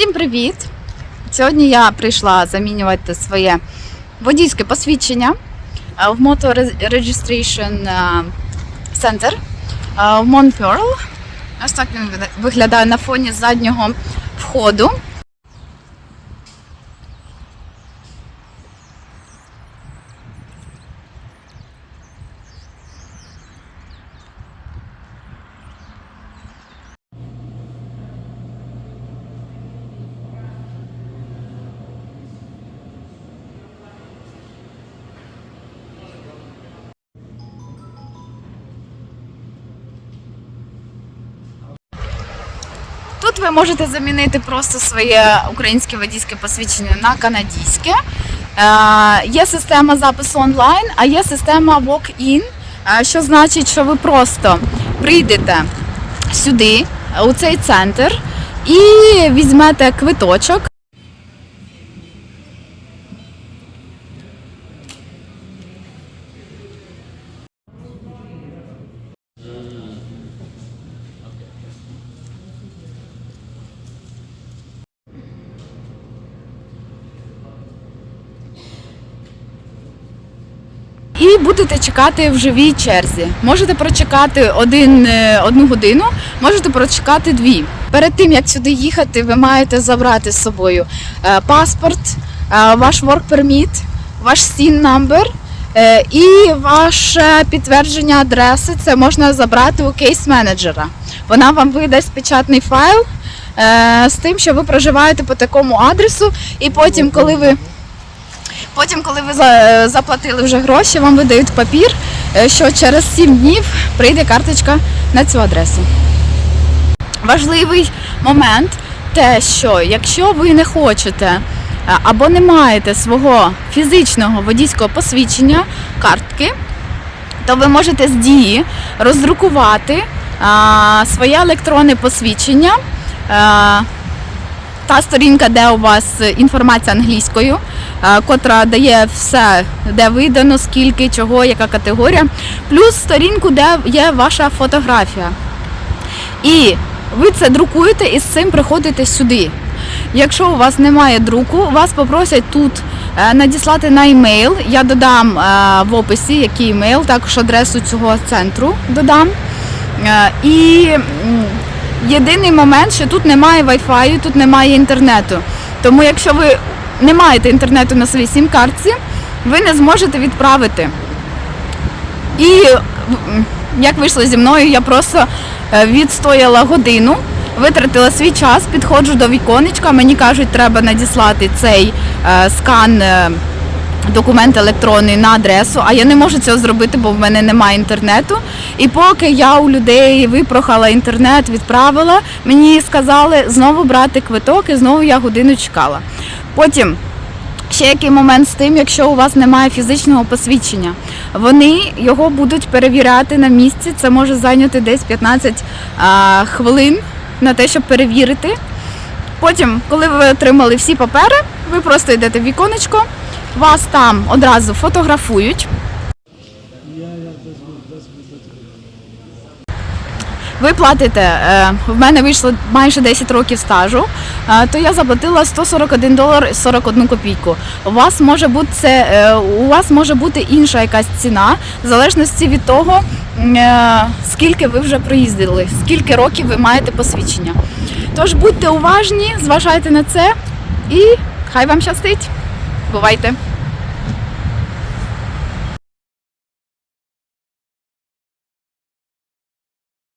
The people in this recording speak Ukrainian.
Всім привіт! Сьогодні я прийшла замінювати своє водійське посвідчення е, в Motor Registration е, Center е, в Монперл. Ось так він виглядає на фоні заднього входу. Тут ви можете замінити просто своє українське водійське посвідчення на канадське. Е, Є система запису онлайн, а є система walk-in, е, що значить, що ви просто прийдете сюди, у цей центр, і візьмете квиточок. І будете чекати в живій черзі. Можете прочекати один, е, одну годину, можете прочекати дві. Перед тим як сюди їхати, ви маєте забрати з собою е, паспорт, е, ваш work permit, ваш SIN number і ваше підтвердження адреси. Це можна забрати у кейс менеджера. Вона вам видасть печатний файл з тим, що ви проживаєте по такому адресу, і потім, коли ви Потім, коли ви заплатили вже гроші, вам видають папір, е, що через 7 днів прийде карточка на цю адресу. Важливий момент те, що якщо ви не хочете е, або не маєте свого фізичного водійського посвідчення, картки, то ви можете з дії роздрукувати а, своє електронне посвідчення. А, та сторінка, де у вас інформація англійською, е, котра дає все, де видано, скільки, чого, яка категорія, плюс сторінку, де є ваша фотографія. І ви це друкуєте і з цим приходите сюди. Якщо у вас немає друку, вас попросять тут е, надіслати на емейл. Я додам е, в описі, який емейл, також адресу цього центру додам. Е, І єдиний момент, що тут немає Wi-Fi, тут немає інтернету. Тому якщо ви не маєте інтернету на своїй сім-картці, ви не зможете відправити. І як вийшло зі мною, я просто е, відстояла годину, витратила свій час, підходжу до віконечка, мені кажуть, треба надіслати цей е, скан. е, Документ електронний на адресу, а я не можу цього зробити, бо в мене немає інтернету. І поки я у людей випрохала інтернет, відправила, мені сказали знову брати квиток, і знову я годину чекала. Потім Ще який момент з тим, якщо у вас немає фізичного посвідчення, вони його будуть перевіряти на місці. Це може зайняти десь 15 а, хвилин на те, щоб перевірити. Потім, коли ви отримали всі папери, ви просто йдете в віконечко, вас там одразу фотографують. Ви платите, е, в мене вийшло майже 10 років стажу, е, то я заплатила 141 долар 41 копійку. У вас може бути це, е, у вас може бути інша якась ціна, в залежності від того, скільки ви вже проїздили, скільки років ви маєте посвідчення. Тож будьте уважні, зважайте на це і хай вам щастить. Бувайте!